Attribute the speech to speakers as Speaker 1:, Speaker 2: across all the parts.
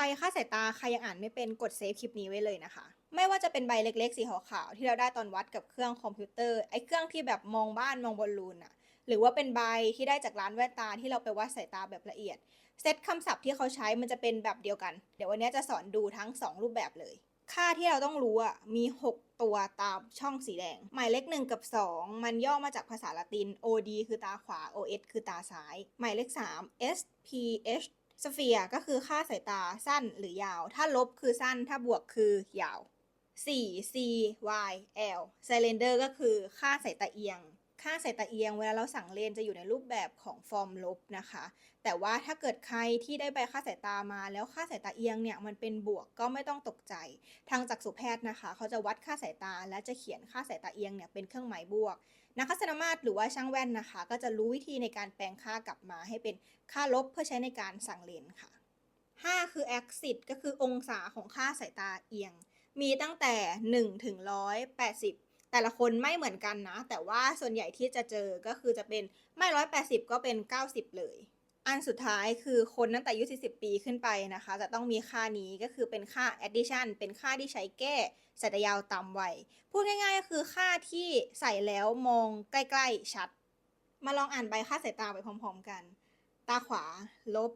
Speaker 1: บค่าสายตาใครยังอ่านไม่เป็นกดเซฟคลิปนี้ไว้เลยนะคะ ไม่ว่าจะเป็นใบเล็กๆ สีขาวๆที่เราได้ตอนวัดกับเครื่องคอมพิวเตอร์ไอ้เครื่องที่แบบมองบ้านมองบอลลูนอะหรือว่าเป็นใบที่ได้จากร้านแว่นตาที่เราไปวัดสายตาแบบละเอียด เซตคำศัพท์ที่เขาใช้มันจะเป็นแบบเดียวกัน เดี๋ยววันนี้จะสอนดูทั้ง 2 รูปแบบเลย ค่าที่เราต้องรู้อะมี 6 ตัวตามช่องสีแดง หมายเลข1กับ 2 มันย่อมาจากภาษาละติน OD คือตาขวา OS คือตาซ้าย หมายเลข3 SPH สเฟียก็คือค่าสายตาสั้นหรือยาว ถ้าลบคือสั้น ถ้าบวกคือยาว 4 C Y L ไซเลนเดอร์ก็คือค่าสายตาเอียง ค่าสายตาเอียงเวลาเราสั่งเลนจะอยู่ในรูปแบบของฟอร์มลบนะคะ แต่ว่าถ้าเกิดใครที่ได้ใบค่าสายตามาแล้วค่าสายตาเอียงเนี่ยมันเป็นบวกก็ไม่ต้องตกใจ ทางจักษุแพทย์นะคะ เขาจะวัดค่าสายตาและจะเขียนค่าสายตาเอียงเนี่ยเป็นเครื่องหมายบวก นักทัศนมาตรหรือว่าช่างแว่นนะคะ ก็จะรู้วิธีในการแปลงค่ากลับมาให้เป็นค่าลบเพื่อใช้ในการสั่งเลนค่ะ 5 คือ axis ก็คือองศาของค่าสายตาเอียง มีตั้งแต่ 1 ถึง 180 แต่ละคนไม่เหมือนกันนะ แต่ว่าส่วนใหญ่ที่จะเจอก็คือจะเป็นไม่180ก็เป็น90เลย อันสุดท้ายคือคนตั้งแต่อายุ40 ปีขึ้นไปนะคะ จะต้องมีค่านี้ก็คือเป็นค่า addition เป็นค่าที่ใช้แก้สายตายาวต่ำวัยพูดง่ายๆก็คือค่าที่ใส่แล้วมองใกล้ๆชัด มาลองอ่านใบค่าสายตาไปพร้อมๆกัน ตาขวาลบ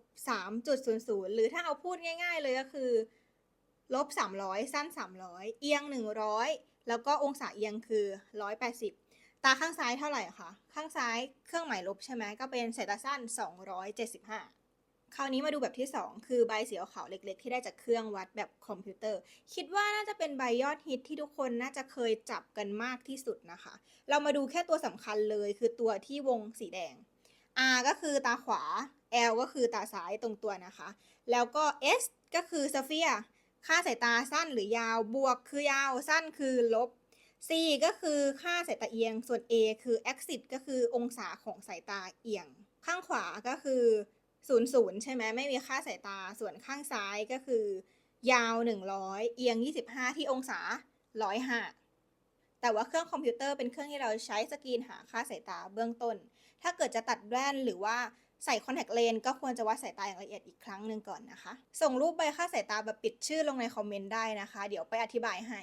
Speaker 1: 3.00 หรือถ้าเอาพูดง่าย ๆ เลยก็คือ ลบ 300 สั้น 300 เอียง 100 แล้วก็องศาเอียงคือ 180 ตาข้างซ้ายเท่าไหร่คะ ข้างซ้ายเครื่องหมายลบใช่ไหมก็เป็นสายตาสั้น 275 คราวนี้มาดูแบบที่ 2 คือใบสีขาวเล็กๆ ที่ได้จากเครื่องวัดแบบคอมพิวเตอร์ คิดว่าน่าจะเป็นใบยอดฮิตที่ทุกคนน่าจะเคยจับกันมากที่สุดนะคะ เรามาดูแค่ตัวสำคัญเลยคือตัวที่วงสีแดง R ก็คือตาขวา L ก็คือตาซ้ายตรงตัวนะคะ แล้วก็ S ก็คือสเฟียร์ ค่าสายตาสั้นหรือยาว บวกคือยาว สั้นคือลบ C ก็คือค่าสายตาเอียง ส่วน A คือ axis ก็คือองศาของสายตาเอียง ข้างขวาก็คือ0 0ใช่ไหมไม่มีค่าสายตา ส่วนข้างซ้ายก็คือ ยาว 100 เอียง 25 ที่องศา105แต่ว่าเครื่องคอมพิวเตอร์เป็นเครื่องที่เราใช้สกรีนหาค่าสายตาเบื้องต้น ถ้าเกิดจะตัดแว่นหรือว่า ใส่คอนแทคเลนส์ก็ควรจะวัดสายตาอย่างละเอียดอีกครั้งหนึ่งก่อนนะคะ ส่งรูปใบค่าสายตาแบบปิดชื่อลงในคอมเมนต์ได้นะคะ เดี๋ยวไปอธิบายให้